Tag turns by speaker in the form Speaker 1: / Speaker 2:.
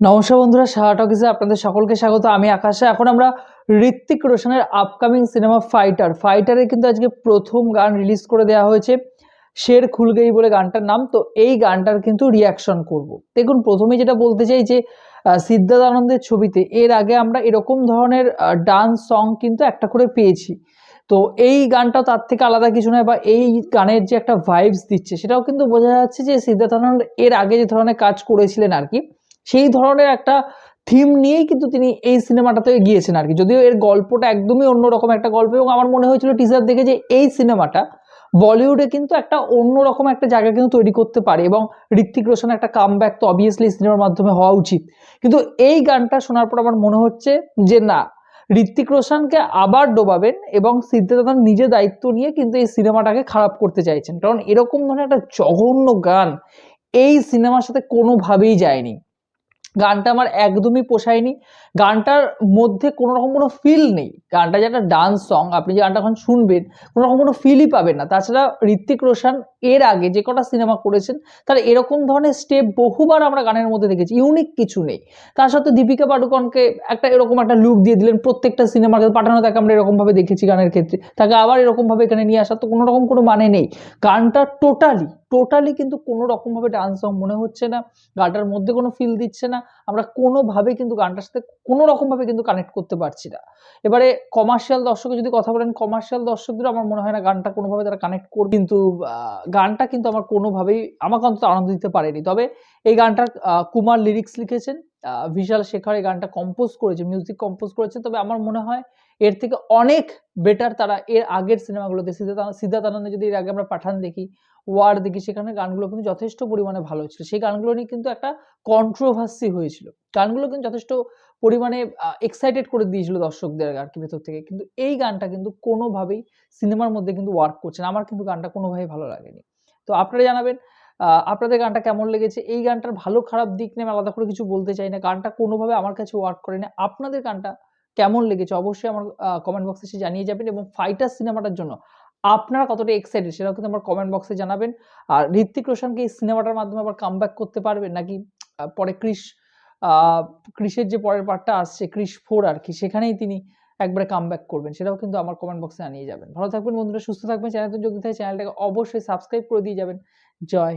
Speaker 1: নমস্কার বন্ধুরা সাহা টকিসে আপনাদের সকলকে স্বাগত। আমি আকাশে। এখন আমরা ঋত্বিক রোশনের আপকামিং সিনেমা ফাইটার ফাইটারে কিন্তু আজকে প্রথম গান রিলিজ করে দেওয়া হয়েছে, শের খুলগেই বলে গানটার নাম। তো এই গানটার কিন্তু রিয়াকশন করব। দেখুন প্রথমে যেটা বলতে চাই যে সিদ্ধার্থ ছবিতে এর আগে আমরা এরকম ধরনের ডান্স সং কিন্তু একটা করে পেয়েছি। তো এই গানটা তার থেকে আলাদা কিছু নয় বা এই গানের যে একটা ভাইবস দিচ্ছে, সেটাও কিন্তু বোঝা যাচ্ছে যে সিদ্ধার্থ এর আগে যে ধরনের কাজ করেছিলেন আর কি সেই ধরনের একটা থিম নিয়েই কিন্তু তিনি এই সিনেমাটাতে গিয়েছেন আর কি। যদিও এর গল্পটা একদমই অন্যরকম একটা গল্প এবং আমার মনে হয়েছিল টিজার দেখে যে এই সিনেমাটা বলিউডে কিন্তু একটা অন্যরকম একটা জায়গা কিন্তু তৈরি করতে পারে এবং ঋত্বিক রোশন একটা কাম ব্যাক তো অবভিয়াসলি সিনেমার মাধ্যমে হওয়া উচিত। কিন্তু এই গানটা শোনার পর আমার মনে হচ্ছে যে না ঋত্বিক রোশনকে আবার ডোবাবেন এবং সিদ্ধার্থ নিজে দায়িত্ব নিয়ে কিন্তু এই সিনেমাটাকে খারাপ করতে চাইছেন। কারণ এরকম ধরনের একটা জঘন্য গান এই সিনেমার সাথে কোনোভাবেই যায়নি। গানটা আমার একদমই পোষায়নি। গানটার মধ্যে কোনো রকম কোনো ফিল নেই। গানটা যে একটা ডান্স সং আপনি যে গানটা এখন শুনবেন, কোনো রকম কোনো ফিলই পাবেন না। তাছাড়া ঋত্বিক রোশন এর আগে যে কটা সিনেমা করেছেন, তার এরকম ধরনের স্টেপ বহুবার আমরা গানের মধ্যে দেখেছি ইউনিক কিছু নেই। তার সাথে দীপিকা পাডুকনকে একটা এরকম একটা লুক দিয়ে দিলেন, প্রত্যেকটা সিনেমার পাঠানো তাকে আমরা এরকমভাবে দেখেছি গানের ক্ষেত্রে। তাকে আবার এরকমভাবে এখানে নিয়ে আসার তো কোনো রকম কোনো মানে নেই। গানটা টোটালি টোটালি কিন্তু কোনো রকমভাবে ডান্স সং মনে হচ্ছে না। গানটার মধ্যে কোনো ফিল দিচ্ছে না। আমরা কোনোভাবে কিন্তু গানটার সাথে কোনো রকমভাবে কিন্তু কানেক্ট করতে পারছি না। এবারে কমার্শিয়াল দর্শকে যদি কথা বলেন কমার্শিয়াল দর্শকদেরও আমার মনে হয় না গানটা কোনোভাবে তারা কানেক্ট করবে কিন্তু গানটা কিন্তু আমার কোনোভাবেই আমাকে অন্তত আনন্দ দিতে পারেনি। তবে এই গানটার কুমার লিরিক্স লিখেছেন। বিশাল শেখর এই গানটা কম্পোজ করেছে মিউজিক কম্পোজ করেছে। তবে আমার মনে হয় এর থেকে অনেক বেটার তারা এর আগের সিনেমাগুলোতে সিদ্ধার্থ যদি এর আগে আমরা পাঠান দেখি, ওয়ার দেখি, সেখানে গানগুলো কিন্তু যথেষ্ট পরিমাণে ভালো ছিল সেই গানগুলো নিয়ে কিন্তু একটা কন্ট্রোভার্সি হয়েছিল। গানগুলো কিন্তু যথেষ্ট পরিমাণে এক্সাইটেড করে দিয়েছিল দর্শকদের আর কি ভেতর থেকে। কিন্তু এই গানটা কিন্তু কোনোভাবেই সিনেমার মধ্যে কিন্তু ওয়ার্ক করছে না। আমার কিন্তু গানটা কোনোভাবেই ভালো লাগেনি। তো আপনারা জানাবেন আপনাদের গানটা কেমন লেগেছে? এই গানটার ভালো খারাপ দিক নিয়ে আমি আলাদা করে কিছু বলতে চাই না। গানটা কোনোভাবে আমার কাছে ওয়ার্ক করে না। আপনাদের গানটা কেমন লেগেছে? অবশ্যই আমার কমেন্ট বক্সে এসে জানিয়ে যাবেন এবং ফাইটার সিনেমাটার জন্য আপনারা কতটা এক্সাইটেড সেটাও কিন্তু আমার কমেন্ট বক্সে জানাবেন। আর ঋত্বিক রোশনকে এই সিনেমাটার মাধ্যমে আবার কাম করতে পারবেন নাকি পরে আহ, ক্রিসের যে পরের পার্টটা আসছে ক্রিস ফোর আর কি সেখানেই তিনি একবারে কাম করবেন। সেটাও কিন্তু আমার কমেন্ট বক্সে জানিয়ে যাবেন। ভালো থাকবেন বন্ধুরা সুস্থ থাকবেন। চ্যানেলতে যোগ দিতে চ্যানেলটাকে অবশ্যই সাবস্ক্রাইব করে দিয়ে যাবেন। জয়